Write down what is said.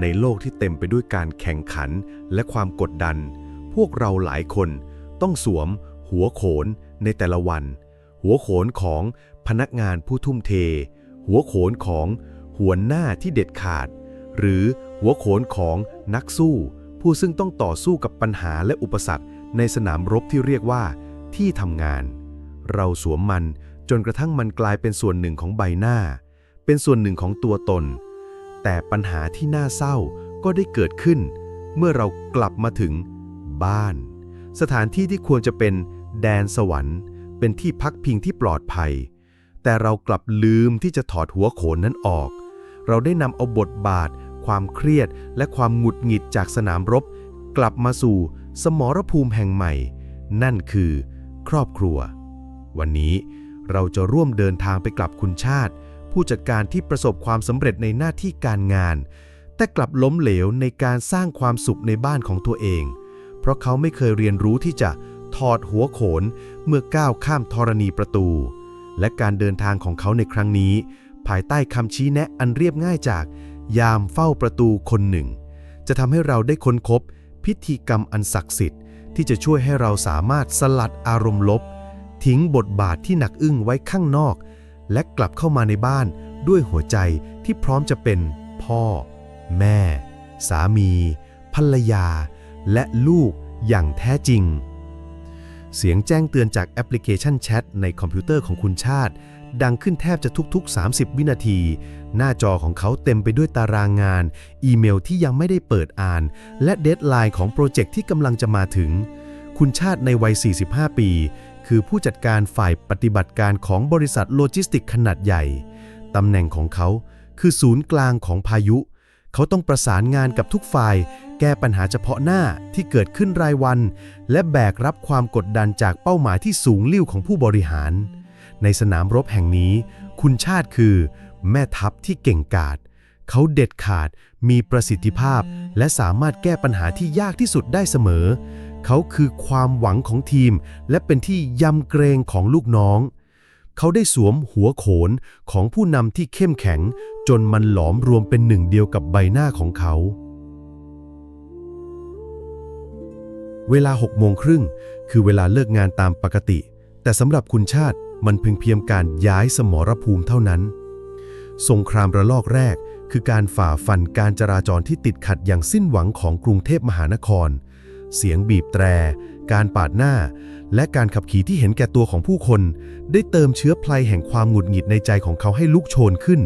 ในโลกที่เต็มไปด้วยการแข่งขันและความกดดัน พวกเราหลายคนต้องสวม หัวโขนในแต่ละวัน หัวโขนของพนักงานผู้ทุ่มเท หัวโขนของหัวหน้าที่เด็ดขาด หรือหัวโขนของนักสู้ ผู้ซึ่งต้องต่อสู้กับปัญหาและอุปสรรคในสนามรบที่เรียกว่า ที่ทำงาน เราสวมมันจนกระทั่งมันกลายเป็นส่วนหนึ่งของใบหน้า เป็นส่วนหนึ่งของตัวตน แต่ปัญหาที่น่าเศร้าก็ได้เกิดขึ้น เมื่อเรากลับมาถึงบ้าน สถานที่ที่ควรจะเป็นแดนสวรรค์ เป็นที่พักพิงที่ปลอดภัย แต่เรากลับลืมที่จะถอดหัวโขนนั้นออก เราได้นำเอาบทบาท ความเครียด และความหงุดหงิดจากสนามรบ กลับมาสู่สมรภูมิแห่งใหม่ นั่นคือ ครอบครัว วันนี้เราจะร่วมเดินทางไปกลับคุณชาติ ผู้จัดการที่ประสบความสำเร็จในหน้าที่การงาน แต่กลับล้มเหลวในการสร้างความสุขในบ้านของตัวเอง เพราะเขาไม่เคยเรียนรู้ที่จะถอดหัวโขนเมื่อก้าวข้ามธรณีประตู และการเดินทางของเขาในครั้งนี้ ภายใต้คำชี้แนะอันเรียบง่ายจาก ยามเฝ้าประตูคนหนึ่ง จะทำให้เราได้ค้นพบพิธีกรรมอันศักดิ์สิทธิ์ที่จะช่วยให้เราสามารถสลัดอารมณ์ลบ ทิ้งบทบาทที่หนักอึ้งไว้ข้างนอก และกลับเข้ามาในบ้านด้วยหัวใจที่พร้อมจะเป็นพ่อ แม่ สามี ภรรยา และลูกอย่างแท้จริง เสียงแจ้งเตือนจากแอปพลิเคชันแชทในคอมพิวเตอร์ของคุณชาติ ดังขึ้นแทบจะทุกๆ 30 วินาที หน้าจอของเขาเต็มไปด้วยตารางงาน อีเมลที่ยังไม่ได้เปิดอ่าน และเดทไลน์ของโปรเจกต์ที่กำลังจะมาถึง คุณชาติในวัย 45 ปี คือผู้จัดการฝ่ายปฏิบัติการของบริษัทโลจิสติกขนาดใหญ่ ตำแหน่งของเขาคือศูนย์กลางของพายุ เขาต้องประสานงานกับทุกฝ่าย แก้ปัญหาเฉพาะหน้าที่เกิดขึ้นรายวัน และแบกรับความกดดันจากเป้าหมายที่สูงลิ่วของผู้บริหาร ในสนามรบแห่งนี้ คุณชาติคือ แม่ทัพที่เก่งกาจเขาเด็ดขาด มีประสิทธิภาพ และสามารถแก้ปัญหาที่ยากที่สุดได้เสมอ เขาคือความหวังของทีม และเป็นที่ยำเกรงของลูกน้อง เขาได้สวมหัวโขนของผู้นำที่เข้มแข็ง จนมันหลอมรวมเป็นหนึ่งเดียวกับใบหน้าของเขา เวลา6โมงครึ่งคือเวลาเลิกงานตามปกติ แต่สำหรับคุณชาติมันเพียงเพียงการย้ายสมรภูมิเท่านั้น สงครามระลอกแรกคือการฝ่าฟันการจราจรที่ติดขัดอย่างสิ้นหวังของกรุงเทพมหานคร เสียงบีบแตร การปาดหน้า และการขับขี่ที่เห็นแก่ตัวของผู้คน ได้เติมเชื้อเพลแห่งความหงุดหงิดในใจของเขาให้ลุกโชนขึ้น